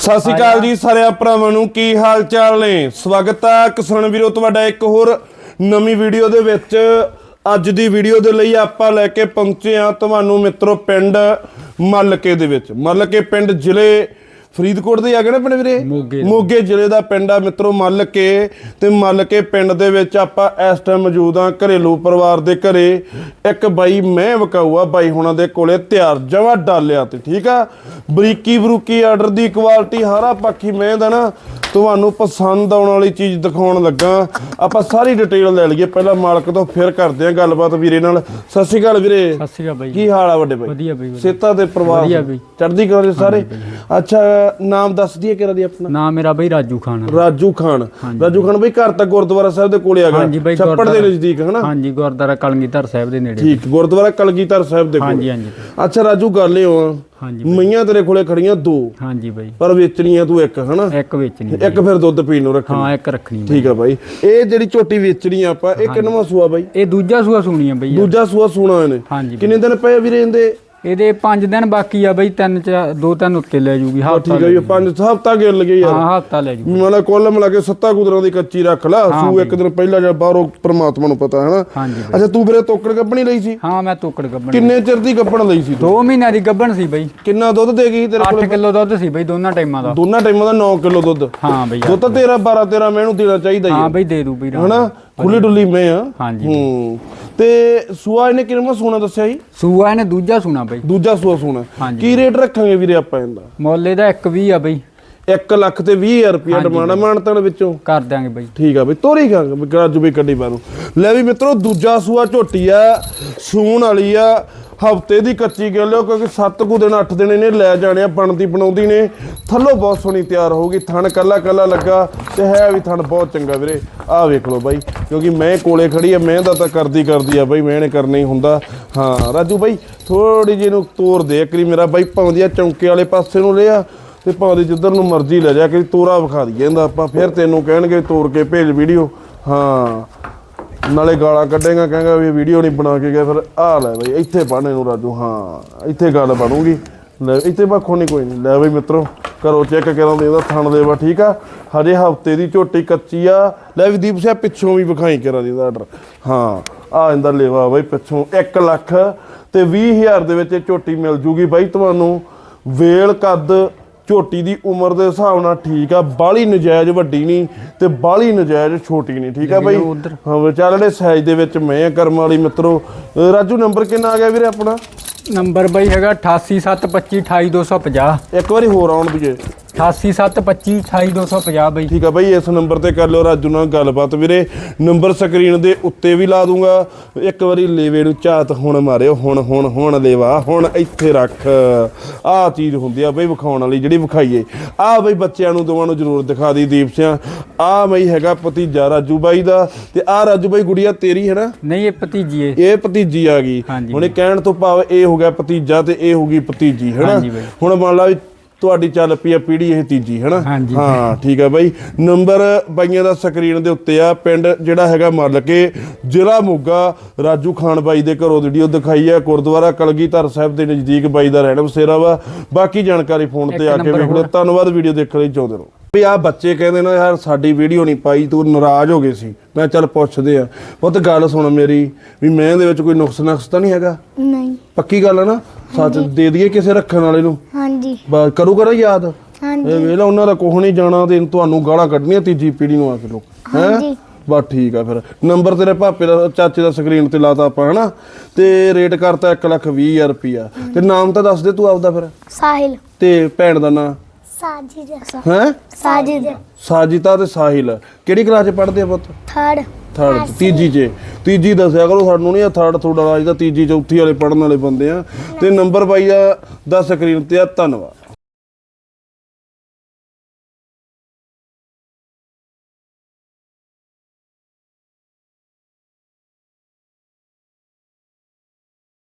ਸਤਿ ਸ਼੍ਰੀ ਅਕਾਲ ਜੀ ਸਾਰਿਆਂ ਭਰਾਵਾਂ ਨੂੰ, ਕੀ ਹਾਲ ਚਾਲ ਨੇ? ਸਵਾਗਤ ਹੈ ਕਿਸਾਨ ਵੀਰੋ, ਤੁਹਾਡਾ ਇੱਕ ਹੋਰ ਨਵੀਂ ਵੀਡੀਓ ਦੇ ਵਿੱਚ। ਅੱਜ ਦੀ ਵੀਡੀਓ ਦੇ ਲਈ ਆਪਾਂ ਲੈ ਕੇ ਪਹੁੰਚੇ ਆ ਤੁਹਾਨੂੰ ਮਿੱਤਰੋ ਪਿੰਡ ਮੱਲਕੇ ਦੇ ਵਿੱਚ। ਮੱਲਕੇ ਪਿੰਡ ਜ਼ਿਲ੍ਹੇ ਫਰੀਦਕੋਟ ਦੇ ਆ ਗਏ ਨਾ ਪਿੰਡ ਵੀਰੇ? ਮੋਗੇ ਜ਼ਿਲ੍ਹੇ ਦਾ ਪਿੰਡ ਆ ਮਿੱਤਰੋ ਮੱਲਕੇ ਤੇ ਮੱਲਕੇ ਪਿੰਡ ਦੇ ਵਿੱਚ ਆਪਾਂ ਇਸ ਟਾਈਮ ਮੌਜੂਦ ਆ ਘਰੇਲੂ ਪਰਿਵਾਰ ਦੇ ਘਰੇ। ਇੱਕ ਬਾਈ ਮੈਂ ਵਕਾਊ ਆ ਬਾਈ ਹੁਣਾਂ ਦੇ ਕੋਲੇ ਤਿਆਰ ਜਵਾ ਡਾਲਿਆ ਤੇ ਠੀਕ ਆ? ਬਰੀਕੀ ਬਰੂਕੀ ਆਰਡਰ ਦੀ ਕੁਆਲਿਟੀ ਹਾਰਾ ਪੱਖੀ ਮੈਂ ਦਾ ਨਾ ਤੁਹਾਨੂੰ ਪਸੰਦ ਆਉਣ ਵਾਲੀ ਚੀਜ਼ ਦਿਖਾਉਣ ਲੱਗਾ। ਆਪਾਂ ਸਾਰੀ ਡਿਟੇਲ ਲੈ ਲਈਏ। ਪਹਿਲਾਂ ਮਾਲਕ ਤੋਂ ਫਿਰ ਕਰਦੇ ਆ ਗੱਲਬਾਤ ਵੀਰੇ ਨਾਲ। ਸਤਿ ਸ਼੍ਰੀ ਅਕਾਲ ਵੀਰੇ। ਸਤਿ ਸ਼੍ਰੀ ਅਕਾਲ ਬਾਈ ਕੀ ਹਾਲ ਆ ਵੱਡੇ ਬਾਈ? ਵਧੀਆ ਬਾਈ। ਸੇਤਾ ਦੇ ਪਰਿਵਾਰ ਵਧੀਆ ਬਈ। ਚੜ੍ਹਦੀ ਕਲਾ ਦੇ ਸਾਰੇ? ਅੱਛਾ ਨਾਮ ਦੱਸ ਦਈਏ ਕਿਹੜਾ ਦੀ ਆਪਣਾ? ਨਾਮ ਮੇਰਾ ਬਾਈ ਰਾਜੂ ਖਾਨ ਆ। ਰਾਜੂ ਖਾਨ। ਰਾਜੂ ਖਾਨ ਬਈ ਘਰ ਤਾਂ ਗੁਰਦੁਆਰਾ ਸਾਹਿਬ ਦੇ ਕੋਲੇ ਬਾਈ ਛੱਪੜ ਦੇ ਗੁਰਦੁਆਰਾ- ਨਜ਼ਦੀਕ ਹਨਾ? ਹਾਂਜੀ ਗੁਰਦਾਰਾ ਕਲਗੀਧਰ ਸਾਹਿਬ ਦੇ ਨੇੜੇ। ਠੀਕ ਗੁਰਦੁਆਰਾ ਕਲਗੀਧਰ ਸਾਹਿਬ ਦੇ ਕੋਲ। ਹਾਂਜੀ। ਹਾਂਜੀ ਅੱਛਾ ਰਾਜੂ ਗੱਲ ਇਹ ਹੋ ਹਾਂਜੀ ਮਈਆਂ ਤੇਰੇ ਕੋਲੇ ਖੜੀਆਂ ਦੋ। ਹਾਂਜੀ ਬਾਈ। ਪਰ ਵੇਚਣੀਆਂ ਤੂੰ ਇੱਕ ਹਨਾ? ਇੱਕ ਵੇਚਣੀ ਇੱਕ ਫਿਰ ਦੁੱਧ ਪੀਣ ਨੂੰ ਰੱਖਣੀ। ਹਾਂ ਇੱਕ ਰੱਖਣੀ। ਠੀਕ ਆ ਬਾਈ। ਇਹ ਜਿਹੜੀ ਝੋਟੀ ਵੇਚਣੀ ਆਪਾਂ ਇਹ ਕਿੰਨਵਾਂ ਸੂਆ ਬਾਈ? ਇਹ ਦੂਜਾ ਸੂਆ ਸੁਣੀ ਆ ਬਈ ਦੂਜਾ ਸੂਆ ਸੂਣਾ ਇਹਨੇ। ਕਿੰਨੇ ਦਿਨ ਪਏ ਵੀਰੇ ਇਹਦੇ? ਇਹਦੇ 5 ਦਿਨ ਬਾਕੀ ਆ ਬਈ ਤਿੰਨ ਚ ਦੋ ਤਿੰਨ ਉੱਤੇ ਲੈ ਜੂਗੀ ਹਫਤਾ ਠੀਕ ਆ ਜੀ ਪੰਜ ਹਫ਼ਤਾ ਗਿਣ ਲਗੇ ਯਾਰ। ਹਾਂ ਹਫਤਾ ਲੈ ਜੂਗੀ। ਮਤਲਬ ਕੁੱਲ ਮਿਲਾ ਕੇ ਸੱਤਾ ਕੁਦਰਾਂ ਦੀ ਕੱਚੀ ਰੱਖ ਲਾ ਸੂ ਇੱਕ ਦਿਨ ਪਹਿਲਾਂ ਜਾਂ ਬਾਹਰੋਂ ਪ੍ਰਮਾਤਮਾ ਨੂੰ ਪਤਾ ਹੈ ਨਾ ਅੱਛਾ ਤੂੰ ਵੀਰੇ ਤੋਕੜ ਗੱਬਣੀ ਲਈ ਸੀ? ਹਾਂ ਮੈਂ ਤੋਕੜ ਗੱਬਣ ਕਿੰਨੇ ਚਿਰ ਦੀ ਗੱਬਣ ਲਈ ਸੀ ਤੂੰ? 2 ਮਹੀਨਿਆਂ ਦੀ ਗੱਬਣ ਸੀ ਬਈ। ਕਿੰਨਾ ਦੁੱਧ ਦੇ ਗਈ ਤੇਰੇ ਕੋਲ? 8 ਕਿਲੋ ਦੁੱਧ ਸੀ ਬਈ ਦੋਨਾਂ ਟਾਈਮਾਂ ਦਾ। ਦੋਨਾਂ ਟਾਈਮਾਂ ਦਾ 9 ਕਿਲੋ ਦੁੱਧ। ਹਾਂ ਬਈ ਦੁੱਧ ਤਾਂ ਤੇਰਾ 12 13 ਮੈਨੂੰ ਦੇਣਾ ਚਾਹੀਦਾ ਹੀ ਹਾਂ ਹੈ ਬਈ ਦੇ ਦੂ ਬਈ। ਹਨਾ? ਖੁੱਲੀ ਡੁੱਲੀ ਮੈਂ ਆ। ਹਾਂਜੀ ਹੂੰ। ਤੇ ਸੂਆ ਇਹਨੇ ਕਿੰਨਾ ਸੋਨਾ ਦੱਸਿਆ ਸੀ? ਸੂਆ ਇਹਨੇ ਦੂਜਾ ਸੁਣਾ ਬਈ। ਦੂਜਾ ਸੂਆ ਸੋਨਾ। ਹਾਂਜੀ। ਕੀ ਰੇਟ ਰੱਖਾਂਗੇ ਵੀਰੇ ਆਪਾਂ ਇਹਦਾ? ਮੁੱਲ ਇਹਦਾ 120 ਆ ਬਈ। 1 ਲੱਖ ਤੇ 20000 ਰੁਪਇਆ ਡਿਮਾਂਡ ਮਾਨਤਨ ਵਿੱਚੋਂ। ਕਰ ਦਿਆਂਗੇ ਬਈ। ਠੀਕ ਆ ਬਈ ਤੋਰੀ ਗਾ ਗਰਾਜੂ ਵੀ ਕੱਢੀ ਬਾਰੂ ਲੈ ਵੀ ਮਿੱਤਰੋ ਦੂਜਾ ਸੂਆ ਝੋਟੀ ਆ ਸੂਣ ਵਾਲੀ ਆ ਹਫ਼ਤੇ ਦੀ ਕੱਚੀ ਗੱਲ ਆ ਕਿਉਂਕਿ 7 ਕੁ ਦਿਨ 8 ਦਿਨ ਇਹਨੇ ਲੈ ਜਾਣੇ ਆ ਬਣਦੀ ਬਣਾਉਂਦੀ ਨੇ। ਥੱਲੋਂ ਬਹੁਤ ਸੋਹਣੀ ਤਿਆਰ ਹੋਊਗੀ ਥਣ ਕੱਲਾ ਕੱਲਾ ਲੱਗਾ। ਤੇ ਹੈ ਵੀ ਥਣ ਬਹੁਤ ਚੰਗਾ ਵੀਰੇ। ਆਹ ਵੇਖ ਲਓ ਬਾਈ, ਕਿਉਂਕਿ ਮੈਂ ਕੋਲੇ ਖੜੀ ਆ, ਮੈਂ ਦਾ ਤਾਂ ਕਰਦੀ ਕਰਦੀ ਆ ਬਾਈ, ਮੈਂ ਨੇ ਕਰਨਾ ਹੀ ਹੁੰਦਾ। ਹਾਂ, ਰਾਜੂ ਬਾਈ ਥੋੜੀ ਜਿਹੀ ਨੂੰ ਤੋਰ ਦੇ ਕਰੀ ਮੇਰਾ ਬਾਈ, ਪਾਉਂਦੀ ਆ ਚੌਂਕੇ ਵਾਲੇ ਪਾਸੇ ਨੂੰ ਲਿਆ ਤੇ ਭਾਵੇਂ ਜਿੱਧਰ ਨੂੰ ਮਰਜ਼ੀ ਲੈ ਜਾ ਕਿ ਤੋਰਾ ਵਿਖਾ ਦਈਏ ਇਹਦਾ ਆਪਾਂ, ਫਿਰ ਤੈਨੂੰ ਕਹਿਣਗੇ ਤੋਰ ਕੇ ਭੇਜ ਵੀਡੀਓ। ਹਾਂ, ਨਾਲੇ ਗਾਲਾਂ ਕੱਢੇਗਾ, ਕਹਾਂਗਾ ਵੀ ਵੀਡੀਓ ਨਹੀਂ ਬਣਾ ਕੇ ਗਿਆ, ਫਿਰ ਆ ਲੈ ਬਈ, ਇੱਥੇ ਪੜ੍ਹਨੇ ਨੂੰ ਰਾਜੂ, ਹਾਂ, ਇੱਥੇ ਗੱਲ ਬਣੂਗੀ। ਲੈ, ਇੱਥੇ ਬਾਖੋ ਨਹੀਂ ਕੋਈ ਨਹੀਂ ਲੈ ਬਈ ਮਿੱਤਰੋ। ਕਰੋ ਚੈੱਕ ਕਰਾਂ ਦੇ ਇਹਦਾ ਥਣ ਦੇਵਾ ਠੀਕ ਆ? ਹਜੇ ਹਫ਼ਤੇ ਦੀ ਝੋਟੀ ਕੱਚੀ ਆ। ਲੈ ਵੀ ਦੀਪ ਸਿੰਘ ਪਿੱਛੋਂ ਵੀ ਵਿਖਾਈ ਕਰਾਂ ਦੀ ਇਹਦਾ ਆਰਡਰ ਹਾਂ ਆ ਇਹਦਾ ਲੇਵਾ ਬਈ ਪਿੱਛੋਂ 1 ਲੱਖ ਤੇ 20000 ਦੇ ਵਿੱਚ ਇਹ ਝੋਟੀ ਮਿਲ ਜੂਗੀ ਬਾਈ ਤੁਹਾਨੂੰ। ਵੇਲ ਕੱਦ ਝੋਟੀ ਦੀ ਉਮਰ ਦੇ ਹਿਸਾਬ ਨਾਲ ਠੀਕ ਆ ਬਾਲੀ ਨਜਾਇਜ਼ ਵੱਡੀ ਨਹੀਂ ਤੇ ਬਾਲੀ ਨਜਾਇਜ਼ ਛੋਟੀ ਨਹੀਂ ਠੀਕ ਆ ਬਾਈ। ਹਾਂ ਵਿਚਾਲੇ ਸਾਈਜ਼ ਦੇ ਵਿੱਚ ਮੈਂ ਕਰਮ ਵਾਲੀ ਮਿੱਤਰੋ। ਰਾਜੂ ਨੰਬਰ ਕਿੰਨਾ ਆ ਗਿਆ ਵੀਰੇ ਆਪਣਾ? ਨੰਬਰ ਬਈ ਹੈਗਾ 8872528250 ਇੱਕ ਵਾਰੀ ਹੋਰ ਆਉਣ ਦੀਏ। 8872528250 ਬਈ। ਠੀਕ ਆ ਬਾਈ ਇਸ ਨੰਬਰ ਤੇ ਕਰ ਲਿਓ ਰਾਜੂ ਨਾਲ ਗੱਲਬਾਤ ਵੀਰੇ। ਨੰਬਰ ਸਕਰੀਨ ਦੇ ਉੱਤੇ ਵੀ ਲਾ ਦੂੰਗਾ। ਇੱਕ ਵਾਰੀ ਲੇਵੇ ਨੂੰ ਝਾਤ ਹੁਣ ਮਾਰਿਓ ਹੁਣ ਹੁਣ ਹੁਣ ਲੇਵਾ ਹੁਣ ਇੱਥੇ ਰੱਖ। ਆਹ ਚੀਜ਼ ਹੁੰਦੀ ਆ ਬਈ ਵਿਖਾਉਣ ਵਾਲੀ ਜਿਹੜੀ ਵਿਖਾਈਏ। ਆਹ ਬਈ ਬੱਚਿਆਂ ਨੂੰ ਦੋਵਾਂ ਨੂੰ ਜ਼ਰੂਰ ਦਿਖਾ ਦੀ ਦੀਪ ਸਿਆ। ਆਹ ਬਈ ਹੈਗਾ ਭਤੀਜਾ ਰਾਜੂ ਬਾਈ ਦਾ ਤੇ ਆਹ ਰਾਜੂ ਬਾਈ ਗੁੜੀਆ ਤੇਰੀ ਹੈ ਨਾ? ਨਹੀਂ ਇਹ ਭਤੀਜੀ ਏ। ਇਹ ਭਤੀਜੀ ਆ ਗਈ। ਹੁਣ ਇਹ ਕਹਿਣ ਤੋਂ ਭਾਵ ਇਹ ਹੋ ਗਿਆ ਭਤੀਜਾ ਤੇ ਇਹ ਹੋ ਗਈ ਭਤੀਜੀ ਹਾਂਜੀ ਬਾਈ। ਹੁਣ ਮੰਨ ਲਾ ਵੀ ਤੁਹਾਡੀ ਚੱਲ ਪਈ ਆ ਪੀੜੀ ਇਹ ਤੀਜੀ ਹੈਨਾ? ਹਾਂਜੀ। ਹਾਂ ਠੀਕ ਆ ਬਾਈ। ਨੰਬਰ ਬਾਈਆਂ ਦਾ ਸਕਰੀਨ ਦੇ ਉੱਤੇ ਆ ਪਿੰਡ ਜਿਹੜਾ ਹੈਗਾ ਮੱਲ ਕੇ ਜ਼ਿਲ੍ਹਾ ਮੋਗਾ ਰਾਜੂ ਖਾਨ ਬਾਈ ਦੇ ਘਰੋਂ ਵੀਡੀਓ ਦਿਖਾਈ ਆ ਗੁਰਦੁਆਰਾ ਕਲਗੀਧਰ ਸਾਹਿਬ ਦੇ ਨਜ਼ਦੀਕ ਬਾਈ ਦਾ ਰਹਿਣ ਬਸੇਰਾ ਵਾ। ਬਾਕੀ ਜਾਣਕਾਰੀ ਫੋਨ ਤੇ ਆ ਕੇ ਵੇਖ ਲਓ। ਧੰਨਵਾਦ ਵੀਡੀਓ ਦੇਖਣ ਲਈ ਚਾਹੁੰਦੇ ਰਹੋ। ਵੀ ਆ ਬੱਚੇ ਕਹਿੰਦੇ ਨੇ ਯਾਰ ਸਾਡੀ ਵੀਡੀਓ ਨਹੀਂ ਪਾਈ ਤੂੰ ਨਾਰਾਜ਼ ਹੋ ਗਏ ਸੀ। ਮੈਂ ਚੱਲ ਪੁੱਛਦੇ ਆ। ਪੁੱਤ ਗੱਲ ਸੁਣ ਮੇਰੀ ਵੀ ਮੈਂ ਇਹਦੇ ਵਿੱਚ ਕੋਈ ਨੁਕਸ ਨਕਸ ਤਾਂ ਨਹੀਂ ਹੈਗਾ? ਨਹੀਂ। ਪੱਕੀ ਗੱਲ ਆ ਨਾ? ਸੱਚ ਦੇ ਦਈਏ ਕਿਸੇ ਰੱਖਣ ਵਾਲੇ ਨੂੰ? ਹਾਂਜੀ। ਕਰੂਗਾ ਨਾ ਯਾਦ। ਹਾਂਜੀ। ਇਹ ਵੇਲਾ ਉਹਨਾਂ ਦਾ ਕੋਹ ਨਹੀਂ ਜਾਣਾ ਤੇ ਤੁਹਾਨੂੰ ਗਾਲਾਂ ਕੱਢਣੀਆਂ ਤੀਜੀ ਪੀੜੀ ਨੂੰ ਆ ਕੇ ਲੋਕ। ਹੈ? ਹਾਂਜੀ। ਬਸ ਠੀਕ ਆ ਫਿਰ। ਨੰਬਰ ਤੇਰੇ ਭਾਪੇ ਦਾ ਚਾਚੇ ਦਾ ਸਕਰੀਨ ਤੇ ਲਾਤਾ ਆਪਾਂ ਹਨਾ? ਤੇ ਰੇਟ ਕਰਤਾ 1 ਲੱਖ 20 ਹਜ਼ਾਰ ਰੁਪਿਆ ਤੇ ਨਾਮ ਤਾਂ ਦੱਸ ਦੇ ਤੂੰ ਆਪਦਾ ਫਿਰ। ਸਾਹਿਲ। ਤੇ ਭੈਣ ਦਾ ਨਾਂ? ਸਾਜਿਦ। ਹੈ? ਸਾਜਿਦ। ਸਾਜਿਤਾ ਤੇ ਸਾਹਿਲ। ਕਿਹੜੀ ਕਲਾਸ ਚ ਪੜ੍ਹਦੇ ਆ ਪੁੱਤ? ਥਰਡ ਥਰਡ ਤੀਜੀ ਚ ਤੀਜੀ ਦੱਸਿਆ ਕਰੋ ਸਾਨੂੰ ਨਹੀਂ ਆ ਥਰਡ ਥੋੜਾ ਵਾਲਾ ਜਿਹਦਾ ਤੀਜੀ ਚੌਥੀ ਵਾਲੇ ਪੜਨ ਵਾਲੇ ਬੰਦੇ ਆ। ਤੇ ਨੰਬਰ ਬਾਈ ਆ ਦਾ ਸਕਰੀਨ ਤੇ ਆ ਧੰਨਵਾਦ।